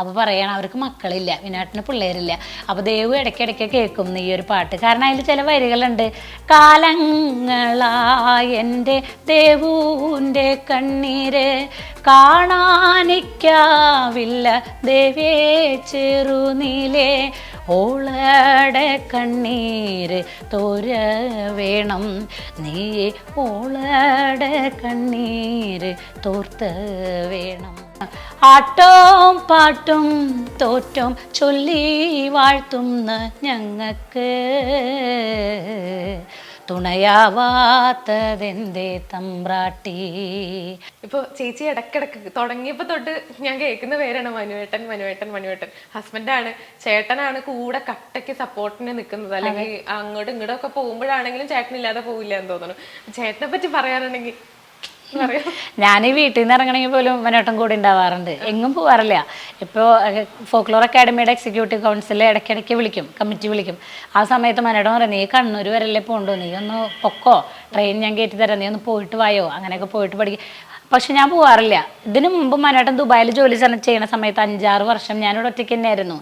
അപ്പോൾ പറയണം അവർക്ക് മക്കളില്ല വിനാട്ടിന് പിള്ളേരില്ല. അപ്പോൾ ദേവു ഇടയ്ക്കിടയ്ക്ക് കേൾക്കും ഈ ഒരു പാട്ട്. കാരണം അതിൽ ചില വരികളുണ്ട്. കാലങ്ങളായ എന്റെ ദേവൂന്റെ കണ്ണീര് കാണാനിക്കാവില്ല. ദേവേ ചെറുനീലേ ഓളടെ കണ്ണീര് തോര വേണം നീ ഓളടെ കണ്ണീര് തോർത്ത് വേണം ആട്ടോം പാട്ടും തോറ്റം ചൊല്ലി വാഴ്ത്തുന്ന ഞങ്ങൾക്ക്. തുണയാവാത്തതെന്തേ തമ്പ്രാട്ടി? ഇപ്പൊ ചേച്ചി ഇടക്കിടക്ക് തുടങ്ങിയപ്പോ തൊട്ട് ഞാൻ കേൾക്കുന്ന പേരാണ് മനുവേട്ടൻ മനുവേട്ടൻ മനുവേട്ടൻ. ഹസ്ബൻഡാണ് ചേട്ടനാണ് കൂടെ കട്ടയ്ക്ക് സപ്പോർട്ടിന് നിൽക്കുന്നത് അല്ലെങ്കിൽ അങ്ങോട്ടും ഇങ്ങോട്ടും ഒക്കെ പോകുമ്പോഴാണെങ്കിലും ചേട്ടനില്ലാതെ പോവില്ല എന്ന് തോന്നുന്നു. ചേട്ടനെ പറ്റി പറയാനുണ്ടെങ്കിൽ പറയാം ഞാൻ ഈ വീട്ടിൽ നിന്ന് ഇറങ്ങണമെങ്കിൽ പോലും മനോട്ടം കൂടി ഉണ്ടാവാറുണ്ട്. എങ്ങും പോവാറില്ല. ഇപ്പോൾ ഫോക്ലോർ അക്കാഡമിയുടെ എക്സിക്യൂട്ടീവ് കൗൺസിൽ ഇടയ്ക്കിടയ്ക്ക് വിളിക്കും കമ്മിറ്റി വിളിക്കും. ആ സമയത്ത് മനോടം പറയും നീ കണ്ണൂർ വരല്ലേ പോകണ്ടോ നീ ഒന്ന് പൊക്കോ? ട്രെയിൻ ഞാൻ കയറ്റി തരാം. നീ ഒന്ന് പോയിട്ട് വായോ? അങ്ങനെയൊക്കെ പോയിട്ട് പഠിക്കും. പക്ഷെ ഞാൻ പോവാറില്ല. ഇതിനു മുമ്പ് മനോട്ടം ദുബായിൽ ജോലി ചെയ്യുന്ന സമയത്ത് അഞ്ചാറ് വർഷം ഞാനിവിടെ ഒറ്റയ്ക്ക് തന്നെയായിരുന്നു.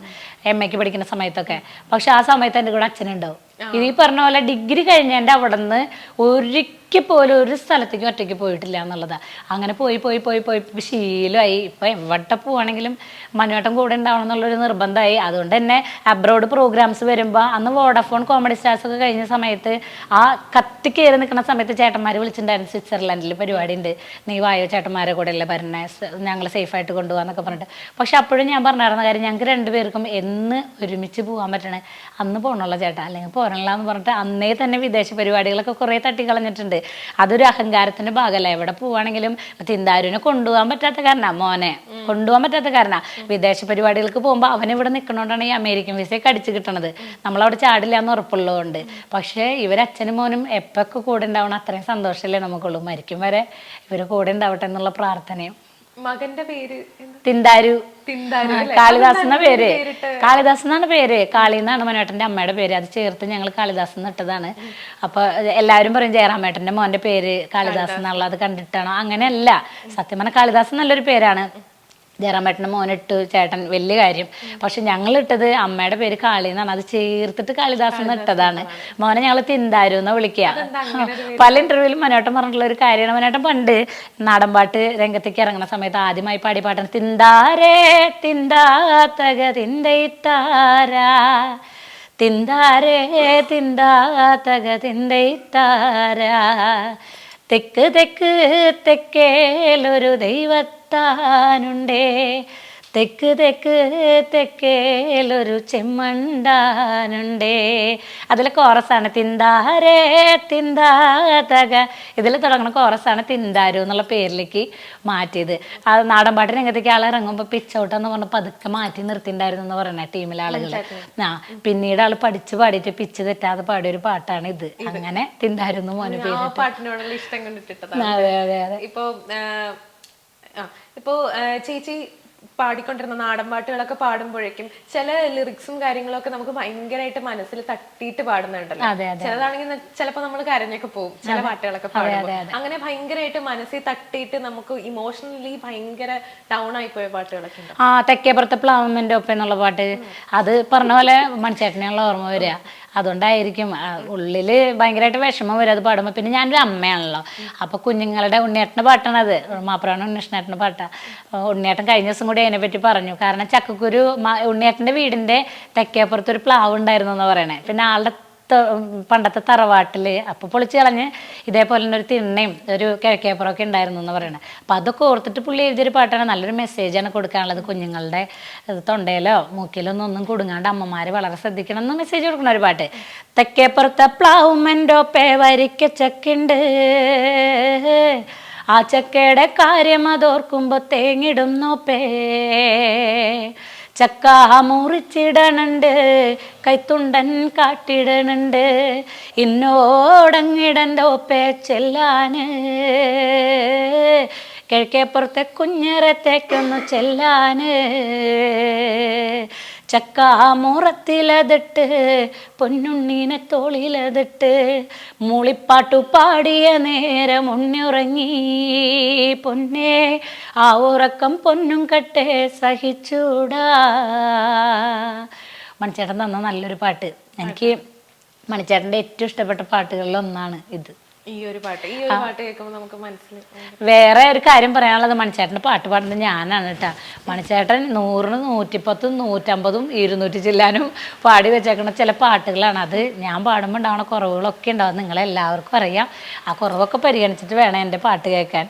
എം എക്ക് പഠിക്കുന്ന സമയത്തൊക്കെ. പക്ഷെ ആ സമയത്ത് എന്റെ കൂടെ അച്ഛനുണ്ടാവും. ഇത് ഈ പറഞ്ഞ പോലെ ഡിഗ്രി കഴിഞ്ഞതിന്റെ അവിടെ നിന്ന് ഒരിക്കൽ പോലും ഒരു സ്ഥലത്തേക്ക് ഒറ്റയ്ക്ക് പോയിട്ടില്ല എന്നുള്ളതാണ് അങ്ങനെ പോയി പോയി പോയി പോയി ശീലമായി. ഇപ്പം എവിടെ പോവാണെങ്കിലും മനുവേട്ടം കൂടെ ഉണ്ടാവണം എന്നുള്ളൊരു നിർബന്ധമായി. അതുകൊണ്ട് തന്നെ അബ്രോഡ് പ്രോഗ്രാംസ് വരുമ്പോൾ അന്ന് വോഡഫോൺ കോമഡി സ്റ്റാർസ് ഒക്കെ കഴിഞ്ഞ സമയത്ത് ആ കത്തി കയറി നിൽക്കുന്ന സമയത്ത് ചേട്ടന്മാർ വിളിച്ചിട്ടുണ്ടായിരുന്നു സ്വിറ്റ്സർലൻഡിൽ പരിപാടി ഉണ്ട് നീ വായോ ചേട്ടന്മാരെ കൂടെ അല്ലേ പറഞ്ഞേ ഞങ്ങൾ സേഫായിട്ട് കൊണ്ടുപോകാന്നൊക്കെ പറഞ്ഞിട്ട്. പക്ഷെ അപ്പോഴും ഞാൻ പറഞ്ഞിരുന്ന കാര്യം ഞങ്ങൾക്ക് രണ്ടുപേർക്കും എന്ന് ഒരുമിച്ച് പോകാൻ പറ്റണേ. അന്ന് പോകണല്ലോ ചേട്ടാ. അല്ലെങ്കിൽ പോരണില്ല എന്ന് പറഞ്ഞിട്ട് അന്നേ തന്നെ വിദേശ പരിപാടികളൊക്കെ കുറേ തട്ടിക്കളഞ്ഞിട്ടുണ്ട്. അതൊരു അഹങ്കാരത്തിന്റെ ഭാഗമല്ല എവിടെ പോവാണെങ്കിലും തിന്താരുവിനെ കൊണ്ടുപോകാൻ പറ്റാത്ത കാരണ മോനെ. കൊണ്ടുപോകാൻ പറ്റാത്ത കാരണ. വിദേശ പരിപാടികൾക്ക് പോകുമ്പോൾ അവൻ ഇവിടെ നിൽക്കണോണ്ടാണ് ഈ അമേരിക്കൻ വിസയൊക്കെ അടിച്ചു കിട്ടണത്. നമ്മളവിടെ ചാടില്ല എന്ന് ഉറപ്പുള്ളതുകൊണ്ട്. പക്ഷേ ഇവരച്ഛനും മോനും എപ്പൊക്കെ കൂടെ ഉണ്ടാവണം അത്രയും സന്തോഷമല്ലേ നമുക്കുള്ളൂ. മരിക്കും വരെ ഇവർ കൂടെ ഉണ്ടാവട്ടെ എന്നുള്ള പ്രാർത്ഥനയും. മകന്റെ പേര്? തിന്താരു. കാളിദാസ് എന്ന പേര്? കാളിദാസ് എന്നാണ് പേര്. കാളി എന്നാണ് മനോട്ടന്റെ അമ്മയുടെ പേര്. അത് ചേർത്ത് ഞങ്ങൾ കാളിദാസ് എന്ന് ഇട്ടതാണ്. അപ്പൊ എല്ലാവരും പറയും ജയറാമേട്ടന്റെ മോന്റെ പേര് കാളിദാസ്. എന്നുള്ളത് കണ്ടിട്ടാണോ? അങ്ങനെയല്ല. സത്യം പറഞ്ഞ കാളിദാസ് നല്ലൊരു പേരാണ്. ജയറാമേട്ടന്റെ മോനിട്ട് ചേട്ടൻ വലിയ കാര്യം. പക്ഷെ ഞങ്ങൾ ഇട്ടത് അമ്മയുടെ പേര് കാളി എന്നാണ്. അത് ചേർത്തിട്ട് കാളിദാസ് എന്ന് ഇട്ടതാണ്. മോനെ ഞങ്ങൾ തിന്താരു എന്ന് വിളിക്കുക പല ഇന്റർവ്യൂവിലും മനോട്ടം പറഞ്ഞിട്ടുള്ള ഒരു കാര്യമാണ് മനോട്ടം. പണ്ട് നാടൻപാട്ട് രംഗത്തേക്ക് ഇറങ്ങുന്ന സമയത്ത് ആദ്യമായി പാടി പാട്ടാണ് തിന്താരേ തിന്താത്തക തിന്തയിത്താരാ തിന്താരേ തിന്താത്തക തിന്തയിത്താരാ തെക്ക് തെക്ക് തെക്കേലൊരു ദൈവത്താനുണ്ടേ തെക്ക് തെക്ക് തെക്കേലൊരു ചെമ്മണ്ടാനുണ്ടേ. അതിലെ കോറസാണ് തിന്താരേ തിന്താതക. ഇതിൽ തുടങ്ങുന്ന കോറസാണ് തിന്താരു എന്നുള്ള പേരിലേക്ക് മാറ്റിയത്. അത് നാടൻപാട്ട് രംഗത്തേക്ക് ആൾ ഇറങ്ങുമ്പോൾ പിച്ചൗട്ടെന്ന് പറഞ്ഞപ്പോൾ പതുക്കെ മാറ്റി നിർത്തിണ്ടായിരുന്നു എന്ന് പറയണേ ടീമിലെ ആളുകൾ ആ പിന്നീട് ആൾ പഠിച്ച് പാടിയിട്ട് പിച്ച് തെറ്റാതെ പാടിയ ഒരു പാട്ടാണ് ഇത്. അങ്ങനെ തിന്താരുന്നു മോനെ പേര് അതെ അതെ അതെ. ഇപ്പോ ആ, ആ, ഇപ്പോ ചേച്ചി പാടിക്കൊണ്ടിരുന്ന നാടൻ പാട്ടുകളൊക്കെ പാടുമ്പോഴേക്കും ചില ലിറിക്സും കാര്യങ്ങളൊക്കെ നമുക്ക് ഭയങ്കരമായിട്ട് മനസ്സിൽ തട്ടിയിട്ട് പാടുന്നുണ്ടല്ലോ. ചിലതാണെങ്കിൽ ചിലപ്പോ നമ്മൾ കരഞ്ഞൊക്കെ പോകും ചില പാട്ടുകളൊക്കെ പാടുമ്പോൾ. അങ്ങനെ ഭയങ്കരമായിട്ട് മനസ്സിൽ തട്ടിയിട്ട് നമുക്ക് ഇമോഷണലി ഭയങ്കര ഡൗൺ ആയി പോയ പാട്ടുകളൊക്കെ ആ തെക്കേപ്പുറത്തെ പ്ലാവമ്മന്റെ ഒപ്പം എന്നുള്ള പാട്ട്. അത് പറഞ്ഞ പോലെ മണിച്ചേട്ടനെയുള്ള ഓർമ്മ വരിക. അതുകൊണ്ടായിരിക്കും ഉള്ളിൽ ഉള്ളിൽ ഭയങ്കരമായിട്ട് വിഷമം വരും അത് പാടുമ്പോൾ പിന്നെ ഞാനൊരു അമ്മയാണല്ലോ. അപ്പോൾ കുഞ്ഞുങ്ങളുടെ ഉണ്ണിയേട്ടന്റെ പാട്ടാണത്. മാപ്രാണ് ഉണ്ണികൃഷ്ണേട്ടന്റെ പാട്ടാണ് ഉണ്ണിയേട്ടൻ കഴിഞ്ഞ ദിവസം കൂടി അതിനെപ്പറ്റി പറഞ്ഞു. കാരണം ചക്കക്കുരു ഉണ്ണിയേട്ടന്റെ വീടിന്റെ തെക്കേപ്പുറത്ത് ഒരു പ്ലാവ് ഉണ്ടായിരുന്നു എന്ന് പറയണേ. പിന്നെ ആളുടെ പണ്ടത്തെ തറവാട്ടിൽ അപ്പൊ പൊളിച്ച് കളഞ്ഞ് ഇതേപോലെ തന്നെ ഒരു തിണ്ണയും ഒരു കിഴക്കേപ്പുറമൊക്കെ ഉണ്ടായിരുന്നു എന്ന് പറയുന്നത് അപ്പൊ അതൊക്കെ ഓർത്തിട്ട് പുള്ളി എഴുതിയൊരു പാട്ടാണ് നല്ലൊരു മെസ്സേജാണ് കൊടുക്കാനുള്ളത് കുഞ്ഞുങ്ങളുടെ തൊണ്ടയിലോ മൂക്കിലോ ഒന്നും കുടുങ്ങാണ്ട് അമ്മമാർ വളരെ ശ്രദ്ധിക്കണം എന്ന് മെസ്സേജ് കൊടുക്കുന്ന ഒരു പാട്ട്. തെക്കേപ്പുറത്തെ പ്ലാവുമെന്റോ പേ വരിക്ക ചക്കുണ്ട്. ആ ചക്കയുടെ കാര്യം അതോർക്കുമ്പോ തേങ്ങിടും നോപ്പേ. ചക്ക മുറിച്ചിടണുണ്ട് കൈത്തുണ്ടൻ കാട്ടിടണുണ്ട് ഇന്നോടങ്ങിടന്റെ ഒപ്പേ ചെല്ലാന്. കിഴക്കേപ്പുറത്തെ കുഞ്ഞറത്തേക്കൊന്ന് ചെല്ലാന്. ചക്കാമുറത്തിലതിട്ട് പൊന്നുണ്ണീനെ തോളിലതിട്ട് മൂളിപ്പാട്ടു പാടിയ നേരം ഉണ്ണിറങ്ങി പൊന്നേ ആ ഉറക്കം പൊന്നും കട്ടെ സഹിച്ചൂടാ. മണിച്ചേട്ടൻ തന്ന നല്ലൊരു പാട്ട്. എനിക്ക് മണിച്ചേട്ടന്റെ ഏറ്റവും ഇഷ്ടപ്പെട്ട പാട്ടുകളിൽ ഒന്നാണ് ഇത്. ഈ ഒരു പാട്ട് ഈ ഒരു പാട്ട് കേൾക്കുമ്പോൾ നമുക്ക് മനസ്സിൽ വേറെ ഒരു കാര്യം പറയാനുള്ളത് മണിച്ചേട്ടന്റെ പാട്ട് പാടുന്നത് ഞാനാണ് കേട്ടോ. മണിച്ചേട്ടൻ നൂറിന് നൂറ്റിപ്പത്തും നൂറ്റമ്പതും ഇരുന്നൂറ്റി ചില്ലാനും പാടി വെച്ചേക്കുന്ന ചില പാട്ടുകളാണ്. അത് ഞാൻ പാടുമ്പോൾ ഉണ്ടാവുന്ന കുറവുകളൊക്കെ ഉണ്ടാവും. നിങ്ങളെല്ലാവർക്കും അറിയാം. ആ കുറവൊക്കെ പരിഗണിച്ചിട്ട് വേണം എന്റെ പാട്ട് കേൾക്കാൻ.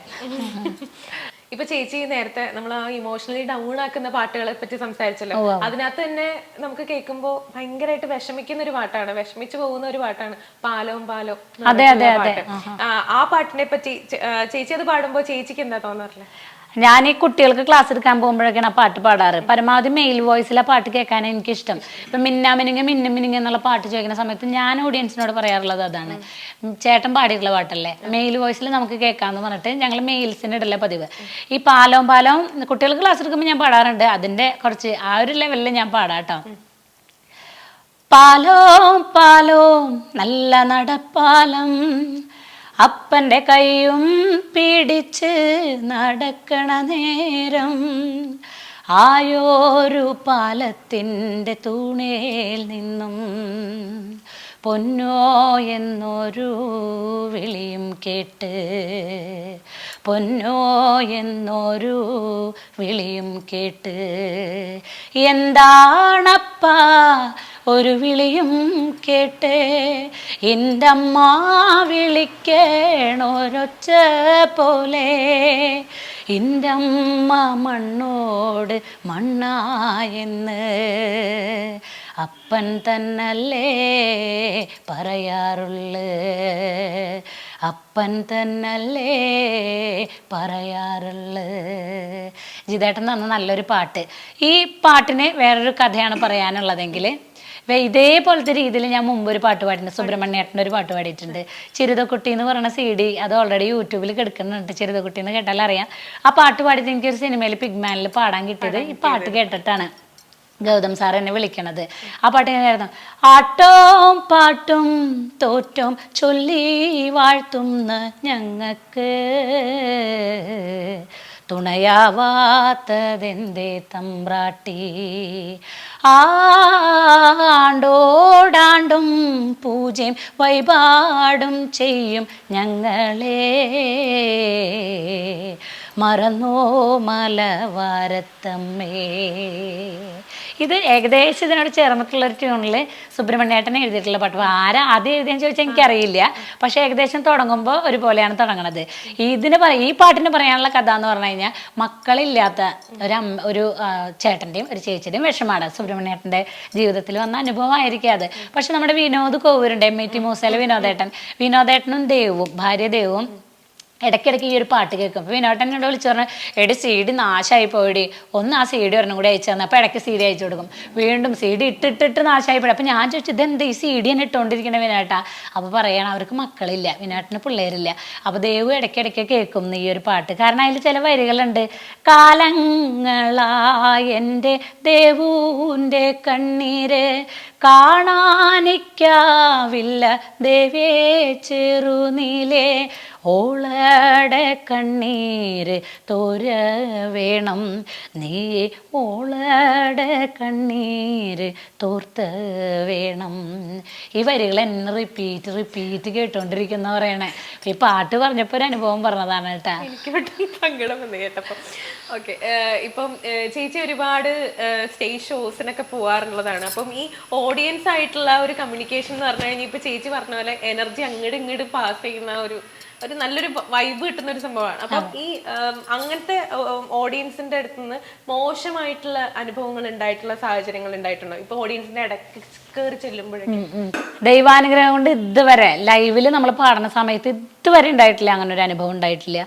ഇപ്പൊ ചേച്ചി നേരത്തെ നമ്മൾ ആ ഇമോഷണലി ഡൗൺ ആക്കുന്ന പാട്ടുകളെ പറ്റി സംസാരിച്ചല്ലോ. അതിനകത്ത് തന്നെ നമുക്ക് കേൾക്കുമ്പോൾ ഭയങ്കരമായിട്ട് വിഷമിക്കുന്ന ഒരു പാട്ടാണ്. വിഷമിച്ചു പോകുന്ന ഒരു പാട്ടാണ്. പാലവും പാലവും അതെ, അതെ. ആ പാട്ടിനെ പറ്റി ചേച്ചി അത് പാടുമ്പോ ചേച്ചിക്ക് എന്താ തോന്നാറില്ല? ഞാൻ ഈ കുട്ടികൾക്ക് ക്ലാസ് എടുക്കാൻ പോകുമ്പോഴൊക്കെയാണ് പാട്ട് പാടാറ്. പരമാവധി മെയിൽ വോയിസിലെ പാട്ട് കേൾക്കാൻ എനിക്കിഷ്ടം. ഇപ്പം മിന്നാ മിനിങ്ങ മിന്നും മിനിങ്ങ എന്നുള്ള പാട്ട് ചോദിക്കുന്ന സമയത്ത് ഞാൻ ഓഡിയൻസിനോട് പറയാറുള്ളത് അതാണ്. ചേട്ടൻ പാടിയിട്ടുള്ള പാട്ടല്ലേ? മെയിൽ വോയിസിൽ നമുക്ക് കേൾക്കാമെന്ന് പറഞ്ഞിട്ട് ഞങ്ങൾ മെയിൽസിന് ഇടല പതിവ്. ഈ പാലവും പാലവും കുട്ടികൾക്ക് ക്ലാസ് എടുക്കുമ്പോൾ ഞാൻ പാടാറുണ്ട്. അതിന്റെ കുറച്ച് ആ ഒരു ലെവലിൽ ഞാൻ പാടാട്ടോ പാലോ പാലോ നല്ല നടപ്പാലം. അപ്പന്റെ കൈയും പിടിച്ച് നടക്കണ നേരം ആയോരു പാലത്തിന്റെ തൂണേൽ നിന്നും പൊന്നോ എന്നൊരു വിളിയും കേട്ട് പൊന്നോ എന്നൊരു വിളിയും കേട്ട് എന്താണപ്പാ ഒരു വിളിയും കേട്ടേ. എന്റെ അമ്മ വിളിക്കണൊരൊച്ച പോലെ. എന്റെ അമ്മ മണ്ണോട് മണ്ണായെന്ന് അപ്പൻ തന്നല്ലേ പറയാറുള്ളു. അപ്പൻ തന്നല്ലേ പറയാറുള്ളു. ജിതേട്ടൻ തന്ന നല്ലൊരു പാട്ട്. ഈ പാട്ടിന് വേറൊരു കഥയാണ് പറയാനുള്ളതെങ്കിൽ വേ- ഇതേപോലത്തെ രീതിയിൽ ഞാൻ മുമ്പ് ഒരു പാട്ട് പാടിയിട്ടുണ്ട്. സുബ്രഹ്മണ്യേട്ടന്റെ ഒരു പാട്ട് പാടിയിട്ടുണ്ട്. ചിരുതക്കുട്ടി എന്ന് പറയുന്ന സി ഡി അത് ഓൾറെഡി യൂട്യൂബിൽ കിടക്കുന്നുണ്ട്. ചിരുതക്കുട്ടി എന്ന് കേട്ടാൽ അറിയാം. ആ പാട്ട് പാടിയിട്ട് എനിക്കൊരു സിനിമയിൽ പിഗ്മാനിൽ പാടാൻ കിട്ടിയത് ഈ പാട്ട് കേട്ടിട്ടാണ് ഗൗതം സാർ എന്നെ വിളിക്കണത്. ആ പാട്ട് എങ്ങനെയായിരുന്നു ആട്ടോം പാട്ടും തോറ്റോം ചൊല്ലി വാഴ്ത്തുന്ന ഞങ്ങൾക്ക് തുണയാവാത്തതെന്തേ തമ്പ്രാട്ടി? ആണ്ടോടാണ്ടും പൂജയും വഴിപാടും ചെയ്യും ഞങ്ങളെ. മറന്നോ മലവാരത്തമ്മേ. ഇത് ഏകദേശം ഇതിനോട് ചേർന്നിട്ടുള്ള ഒരു ട്യൂണിൽ സുബ്രഹ്മണ്യേട്ടൻ എഴുതിയിട്ടുള്ള പാട്ട്. അപ്പോൾ ആരാ ആദ്യം എഴുതിയെന്ന് ചോദിച്ചാൽ എനിക്കറിയില്ല. പക്ഷേ ഏകദേശം തുടങ്ങുമ്പോൾ ഒരുപോലെയാണ് തുടങ്ങണത്. ഇതിന് പറ ഈ പാട്ടിന് പറയാനുള്ള കഥ എന്ന് പറഞ്ഞു കഴിഞ്ഞാൽ മക്കളില്ലാത്ത ഒരു ഒരു ചേട്ടന്റെയും ഒരു ചേച്ചിയുടെയും വിഷമാണ് സുബ്രഹ്മണ്യേട്ടന്റെ ജീവിതത്തിൽ വന്ന അനുഭവമായിരിക്കും അത്. പക്ഷെ നമ്മുടെ വിനോദ് കോവൂരുണ്ട് എം ഐ ടി മൂസയിലെ വിനോദേട്ടൻ. വിനോദേട്ടനും ദേവും ഭാര്യ ദേവും ഇടയ്ക്കിടയ്ക്ക് ഈ ഒരു പാട്ട് കേൾക്കും. അപ്പോൾ വിനോട്ടൻ എന്നോട് വിളിച്ചു പറഞ്ഞു എടി സി ഡി നാശമായി പോയിടി ഒന്ന് ആ സി ഡി ഒരെണ്ണം കൂടി അയച്ചു തന്നെ. അപ്പോൾ ഇടയ്ക്ക് സി ഡി അയച്ചു കൊടുക്കും. വീണ്ടും സി ഡി ഇട്ടിട്ടിട്ട് നാശമായി പോയി. അപ്പോൾ ഞാൻ ചോദിച്ചു ഇതെന്ത് ഈ സി ഡി തന്നെ ഇട്ടുകൊണ്ടിരിക്കണേ വിനോട്ടാ? അപ്പോൾ പറയണം അവർക്ക് മക്കളില്ല വിനോട്ടിന് പിള്ളേരില്ല. അപ്പോൾ ദേവ് ഇടയ്ക്കിടയ്ക്ക് കേൾക്കും ഈ ഒരു പാട്ട്. കാരണം അതിൽ ചില വരികളുണ്ട്. കാലങ്ങളായ എന്റെ ദേവൂന്റെ കണ്ണീര് കാണാനിക്കാവില്ല ദേവേ ചെറുനീലേ ഓളട കണ്ണീര് തോര വേണം നീ ഓളട കണ്ണീര് തോർത്ത് വേണം ഈ വരികൾ എന്നെ റിപ്പീറ്റ് റിപ്പീറ്റ് കേട്ടോണ്ടിരിക്കുന്ന പറയണേ. ഈ പാട്ട് പറഞ്ഞപ്പോൾ അനുഭവം പറഞ്ഞതാണ് കേട്ടാ. എനിക്ക് പെട്ടെന്ന് സങ്കടം വന്നു കേട്ടപ്പോ. ഓക്കെ ഇപ്പം ചേച്ചി ഒരുപാട് സ്റ്റേജ് ഷോസിനൊക്കെ പോവാറുള്ളതാണ്. അപ്പം ഈ ഓഡിയൻസ് ആയിട്ടുള്ള ഒരു കമ്മ്യൂണിക്കേഷൻ എന്ന് പറഞ്ഞു കഴിഞ്ഞാൽ ഇപ്പൊ ചേച്ചി പറഞ്ഞ പോലെ എനർജി അങ്ങോട്ട് ഇങ്ങോട്ട് പാസ് ചെയ്യുന്ന ഒരു ഒരു നല്ലൊരു വൈബ് കിട്ടുന്ന ഒരു സംഭവമാണ്. അപ്പം ഈ അങ്ങനത്തെ ഓഡിയൻസിന്റെ അടുത്ത് നിന്ന് മോശമായിട്ടുള്ള അനുഭവങ്ങൾ ഉണ്ടായിട്ടുള്ള സാഹചര്യങ്ങൾ ഉണ്ടായിട്ടുണ്ടോ? ഇപ്പൊ ഓഡിയൻസിന്റെ ഇടയ്ക്ക് കയറി ചെല്ലുമ്പോഴേക്കും. ദൈവാനുഗ്രഹം കൊണ്ട് ഇതുവരെ ലൈവിൽ നമ്മൾ പാടുന്ന സമയത്ത് ഇതുവരെ ഉണ്ടായിട്ടില്ല അങ്ങനെ ഒരു അനുഭവം ഉണ്ടായിട്ടില്ല.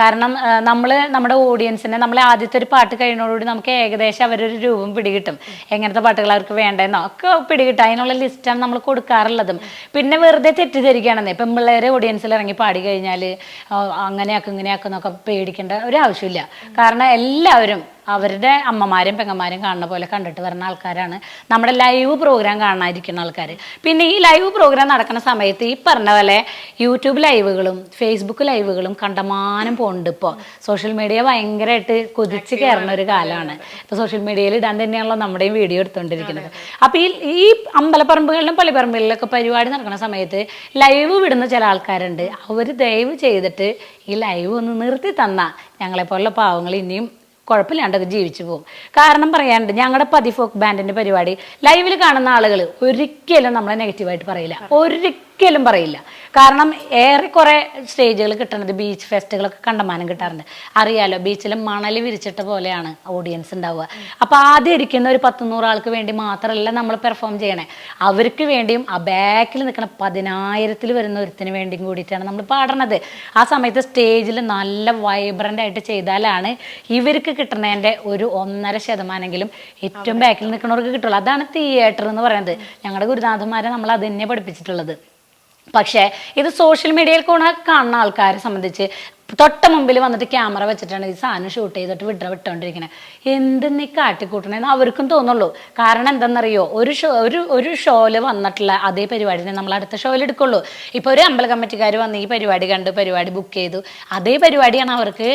കാരണം നമ്മൾ നമ്മുടെ ഓഡിയൻസിനെ നമ്മളെ ആദ്യത്തെ ഒരു പാട്ട് കഴിയുന്നതോടുകൂടി നമുക്ക് ഏകദേശം അവരൊരു രൂപം പിടികിട്ടും. എങ്ങനത്തെ പാട്ടുകൾ അവർക്ക് വേണ്ടെന്നോ ഒക്കെ പിടികിട്ടും. അതിനുള്ള ലിസ്റ്റാണ് നമ്മൾ കൊടുക്കാറുള്ളതും. പിന്നെ വെറുതെ തെറ്റിദ്ധരിക്കുകയാണെന്നേ. ഇപ്പം പിള്ളേരെ ഓഡിയൻസിൽ ഇറങ്ങി പാടി കഴിഞ്ഞാൽ അങ്ങനെയാക്കും ഇങ്ങനെയാക്കും എന്നൊക്കെ പേടിക്കേണ്ട ഒരു ആവശ്യമില്ല കാരണം എല്ലാവരും അവരുടെ അമ്മമാരും പെങ്ങന്മാരും കാണുന്ന പോലെ കണ്ടിട്ട് വരുന്ന ആൾക്കാരാണ്. നമ്മുടെ ലൈവ് പ്രോഗ്രാം കാണാതിരിക്കുന്ന ആൾക്കാർ പിന്നെ ഈ ലൈവ് പ്രോഗ്രാം നടക്കുന്ന സമയത്ത് ഈ പറഞ്ഞ പോലെ യൂട്യൂബ് ലൈവുകളും ഫേസ്ബുക്ക് ലൈവുകളും കണ്ടമാനം പോകുന്നുണ്ട് ഇപ്പോൾ സോഷ്യൽ മീഡിയ ഭയങ്കരമായിട്ട് കുതിച്ച് കയറുന്ന ഒരു കാലമാണ് ഇപ്പോൾ സോഷ്യൽ മീഡിയയിൽ ഇടാൻ തന്നെയാണല്ലോ നമ്മുടെയും വീഡിയോ എടുത്തുകൊണ്ടിരിക്കുന്നത് അപ്പോൾ ഈ ഈ അമ്പലപ്പറമ്പുകളിലും പള്ളിപ്പറമ്പുകളിലൊക്കെ പരിപാടി നടക്കുന്ന സമയത്ത് ലൈവ് വിടുന്ന ചില ആൾക്കാരുണ്ട്. അവർ ദയവ് ചെയ്തിട്ട് ഈ ലൈവ് ഒന്ന് നിർത്തി തന്നാൽ ഞങ്ങളെപ്പോലുള്ള പാവങ്ങൾ ഇനിയും കുഴപ്പമില്ലാണ്ടൊക്കെ ജീവിച്ചു പോകും. കാരണം പറയാനുണ്ട് ഞങ്ങളുടെ പതി ഫോക്ക് ബാൻഡിന്റെ പരിപാടി ലൈവിൽ കാണുന്ന ആളുകൾ ഒരിക്കലും നമ്മളെ നെഗറ്റീവായിട്ട് പറയില്ല. ഒരിക്കലും. പറയില്ല. കാരണം ഏറെക്കുറെ സ്റ്റേജുകൾ കിട്ടണത് ബീച്ച് ഫെസ്റ്റുകളൊക്കെ കണ്ടമാനം കിട്ടാറുണ്ട്. അറിയാലോ ബീച്ചിൽ മണൽ വിരിച്ചിട്ട പോലെയാണ് ഓഡിയൻസ് ഉണ്ടാവുക. അപ്പോൾ ആദ്യം ഇരിക്കുന്ന ഒരു പത്ത് നൂറ് ആൾക്ക് വേണ്ടി മാത്രമല്ല നമ്മൾ പെർഫോം ചെയ്യണേ. അവർക്ക് വേണ്ടിയും ആ ബാക്കിൽ നിൽക്കുന്ന പതിനായിരത്തിൽ വരുന്ന ഒരുത്തിന് വേണ്ടിയും കൂടിയിട്ടാണ് നമ്മൾ പാടണത്. ആ സമയത്ത് സ്റ്റേജിൽ നല്ല വൈബ്രന്റ് ആയിട്ട് ചെയ്താലാണ് ഇവർക്ക് കിട്ടുന്നതിന്റെ ഒരു ഒന്നര ശതമാനെങ്കിലും ഏറ്റവും ബാക്കിൽ നിൽക്കുന്നവർക്ക് കിട്ടുള്ളൂ. അതാണ് തിയേറ്റർ എന്ന് പറയുന്നത്. ഞങ്ങളുടെ ഗുരുനാഥന്മാരെ നമ്മൾ അത് തന്നെ പഠിപ്പിച്ചിട്ടുള്ളത്. പക്ഷേ ഇത് സോഷ്യൽ മീഡിയയിൽ കൂടെ കാണുന്ന ആൾക്കാരെ സംബന്ധിച്ച് തൊട്ട മുമ്പിൽ വന്നിട്ട് ക്യാമറ വെച്ചിട്ടാണ് ഈ സാധനം ഷൂട്ട് ചെയ്തിട്ട് വിട്ട വിട്ടോണ്ടിരിക്കണേ. എന്തെന്ന് ഈ കാട്ടിക്കൂട്ടണേന്ന് അവർക്കും തോന്നുള്ളൂ. കാരണം എന്തെന്നറിയോ? ഒരു ഷോ ഒരു ഒരു ഷോയിൽ വന്നിട്ടുള്ള അതേ പരിപാടിനെ നമ്മൾ അടുത്ത ഷോയിൽ എടുക്കുള്ളൂ. ഇപ്പോൾ ഒരു അമ്പല കമ്മിറ്റിക്കാർ വന്ന് ഈ പരിപാടി കണ്ട് പരിപാടി ബുക്ക് ചെയ്തു. അതേ പരിപാടിയാണ് അവർക്ക്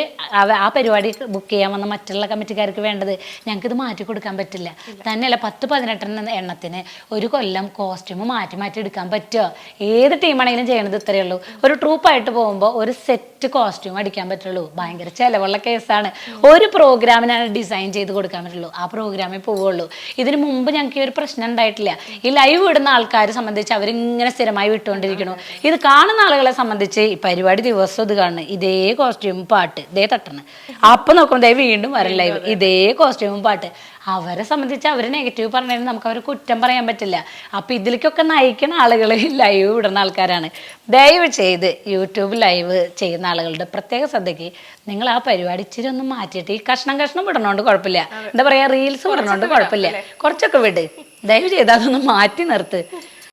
ആ പരിപാടി ബുക്ക് ചെയ്യാൻ വന്ന മറ്റുള്ള കമ്മിറ്റിക്കാർക്ക് വേണ്ടത്. ഞങ്ങൾക്ക് ഇത് മാറ്റി കൊടുക്കാൻ പറ്റില്ല. തന്നെയല്ല പത്ത് പതിനെട്ടെണ്ണ എണ്ണത്തിന് ഒരു കൊല്ലം കോസ്റ്റ്യൂം മാറ്റി മാറ്റി എടുക്കാൻ പറ്റുമോ ഏത് ടീമാണെങ്കിലും ചെയ്യണത് ഇത്രയേ ഉള്ളൂ. ഒരു ട്രൂപ്പായിട്ട് പോകുമ്പോൾ ഒരു സെറ്റ് കോസ്റ്റ്യൂം അടിക്കാൻ പറ്റുള്ളൂ. ഭയങ്കര ചിലവുള്ള കേസാണ്. ഒരു പ്രോഗ്രാമിനാണ് ഡിസൈൻ ചെയ്ത് കൊടുക്കാൻ പറ്റുള്ളൂ. ആ പ്രോഗ്രാമിൽ പോവുള്ളൂ. ഇതിന് മുമ്പ് ഞങ്ങൾക്ക് ഈ ഒരു പ്രശ്നം ഉണ്ടായിട്ടില്ല. ഈ ലൈവ് ഇടുന്ന ആൾക്കാരെ സംബന്ധിച്ച് അവരിങ്ങനെ സ്ഥിരമായി വിട്ടുകൊണ്ടിരിക്കണു ഇത് കാണുന്ന ആളുകളെ സംബന്ധിച്ച് ഈ പരിപാടി ദിവസം ഇത് കാണുന്നു ഇതേ കോസ്റ്റ്യൂം പാട്ട്. ഇതേ തട്ടണ്. അപ്പൊ നോക്കുമ്പോൾ ദേ വീണ്ടും വരും ലൈവ് ഇതേ കോസ്റ്റ്യൂമും പാട്ട്. അവരെ സംബന്ധിച്ച് അവർ നെഗറ്റീവ് പറഞ്ഞാലും നമുക്ക് അവരെ കുറ്റം പറയാൻ പറ്റില്ല. അപ്പൊ ഇതിലേക്കൊക്കെ നയിക്കുന്ന ആളുകൾ ലൈവ് വിടുന്ന ആൾക്കാരാണ്. ദയവ് ചെയ്ത് യൂട്യൂബ് ലൈവ് ചെയ്യുന്ന ആളുകളുടെ പ്രത്യേക ശ്രദ്ധയ്ക്ക് നിങ്ങൾ ആ പരിപാടി ഇച്ചിരി ഒന്ന് മാറ്റിയിട്ട് ഈ കഷ്ണം കഷ്ണം വിടണോണ്ട് കുഴപ്പമില്ല. എന്താ പറയാ റീൽസ് വിടണോണ്ട് കുഴപ്പമില്ല. കുറച്ചൊക്കെ വിട്. ദയവ് ചെയ്ത് അതൊന്ന് മാറ്റി നിർത്ത്.